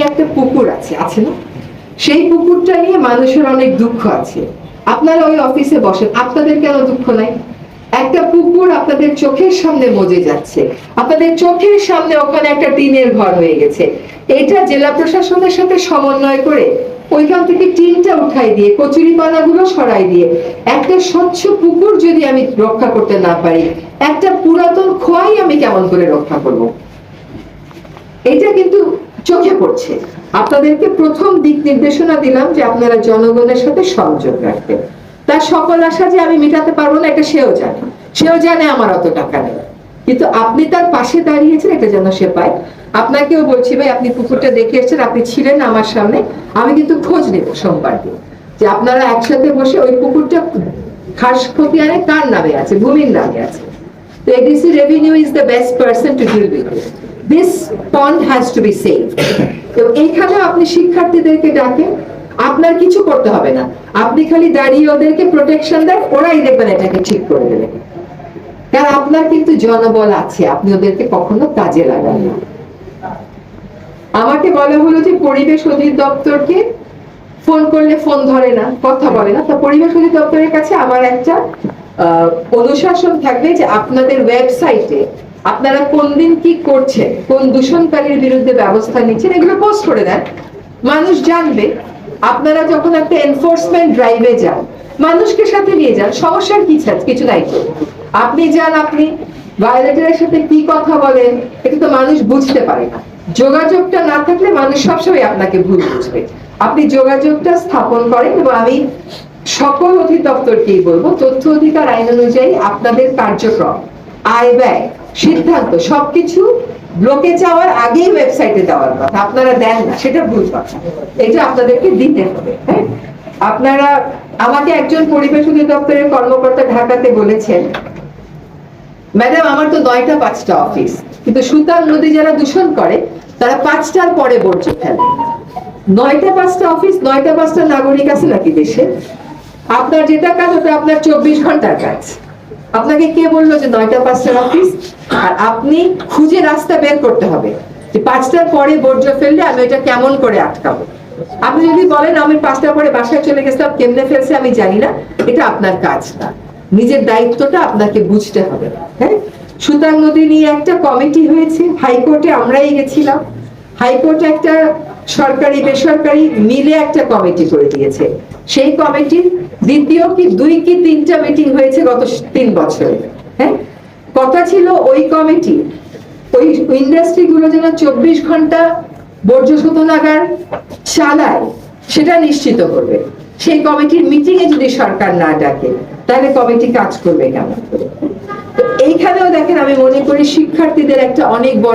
একটা পুকুর আছে আছে না? সেই পুকুরটা নিয়ে মানুষের অনেক দুঃখ আছে। আপনারা ওই অফিসে বসেন, আপনাদের কেন দুঃখ নাই? একটা পুকুর আপনাদের চোখের সামনে মজে যাচ্ছে। আপনাদের চোখের সামনে ওখানে একটা টিনের ঘর হয়ে গেছে। এটা জেলা প্রশাসনের সাথে সমন্বয় করে ওইখান থেকে টিনটা উঠাই দিয়ে, কচুরিপানাগুলো সরাই দিয়ে, একটা স্বচ্ছ পুকুর যদি আমি রক্ষা করতে না পারি, একটা পুরাতন খোয়াই আমি কেমন করে রক্ষা করব? এটা কিন্তু চোখে পড়ছে। আপনাদেরকে প্রথম দিক নির্দেশনা দিলাম যে আপনারা জনগণের সাথে সংযোগ রাখবেন। তার সকল আশা যে আমি মেটাতে পারব না, এটা সেও জানে। সেও জানে আমার অত টাকা নেই। কিন্তু আপনি তার পাশে দাঁড়িয়েছেন, এটা যেন সে পায়। আপনাকেও বলছি, ভাই, আপনি পুকুরটা দেখে এসেছেন, আপনি ছিলেন আমার সামনে। আমি কিন্তু খোঁজ নেব সোমবার দিন। যে আপনারা একসাথে বসে ওই পুকুরটা খাস খতিয়ানে কার নামে আছে? ভূমির নামে আছে। তো ADC revenue is the best person to deal with This pond has to be saved. তো এইখানে আপনি শিক্ষার্থীদেরকে ডাকেন আপনার কিছু করতে হবে না। আপনি খালি দাঁড়িয়ে ওদেরকে প্রোটেকশন দেন ওরাই দেখবেন এটাকে ঠিক করে দেবে। কারণ আপনার কিন্তু জনবল আছে আপনি ওদেরকে কখনো কাজে লাগান না। আমাকে বলা হলো যে পরিবেশ অধিদপ্তরকে ফোন করলে ফোন ধরে না কথা বলে না। তো পরিবেশ অধিদপ্তরের কাছে আমার একটা আহ, অনুশাসন থাকবে যে আপনাদের ওয়েবসাইটে আপনারা কোন দিন কি করছেন কোন দূষণকারীর বিরুদ্ধে ব্যবস্থা নিচ্ছেন? এগুলো পোস্ট করে দেন। মানুষ জানবে। আপনারা যখন একটা এনফোর্সমেন্ট ড্রাইভে যান, মানুষকে সাথে নিয়ে যান, সমস্যার কি? কিছু নাই আপনি যান, আপনি ভায়োলেটারের সাথে কি কথা বলেন, এটা তো মানুষ বুঝতে পারে না। যোগাযোগটা না থাকলে মানুষ সবসময় আপনাকে ভুল বুঝবে। আপনি যোগাযোগটা স্থাপন করেন এবং আমি সকল অধিদপ্তরকেই বলব, তথ্য অধিকার আইন অনুযায়ী আপনাদের কার্যক্রম, আয় ব্যয় সিদ্ধান্ত, সবকিছু ব্লকে যাওয়ার আগেই ওয়েবসাইটে দেওয়ার কথা। আপনারা দেন না, সেটা ভুল কথা। এটা আপনাদেরকে দিতে হবে হ্যাঁ? আপনারা, আমাকে একজন পরিবেশ অধিদপ্তরের কর্মকর্তা ঢাকাতে বলেছেন, ম্যাডাম, আমার তো নয়টা পাঁচটা অফিস কিন্তু সুতার নদী যারা দূষণ করে, তারা পাঁচটার পরে বর্জ্য ফেলে নয়টা পাঁচটা অফিস নয়টা পাঁচটা নাগরিক আছে নাকি দেশে? আপনার যেটা কাজ, ওটা আপনার চব্বিশ ঘণ্টার কাজ। আপনাকে কে বলল যে নয়টা পাঁচটার অফিস আর আপনি খুঁজে রাস্তা বের করতে হবে। যে পাঁচটার পরে বর্জ্য ফেললে আমি এটা কেমন করে আটকাবো? আপনি যদি বলেন আমি পাঁচটার পরে বাসায় চলে গেছিলাম, কেমনে ফেলছে আমি জানি না। এটা আপনার কাজ না। নিজের দায়িত্বটা আপনাকে বুঝতে হবে। হ্যাঁ? সুতাং নদী নিয়ে একটা কমিটি হয়েছে, হাইকোর্টে আমরাই গেছিলাম। হাইকোর্টে একটা সরকারি, বেসরকারি মিলে একটা কমিটি করে দিয়েছে। সেই কমিটির দ্বিতীয় কি, দুই কি, তিনটা মিটিং হয়েছে গত তিন বছরে। হ্যাঁ? কথা ছিল ওই কমিটি, ওই ইন্ডাস্ট্রি গুলো যেন চব্বিশ ঘণ্টা বর্জ্য শোধনাগার চালায়, সেটা নিশ্চিত করবে। সেই কমিটির মিটিং এ যদি সরকার না ডাকে, তাহলে কমিটি কাজ করবে কেমন এইখানেও দেখেন আমি মনে করি শিক্ষার্থীদের একটা অনেক বড়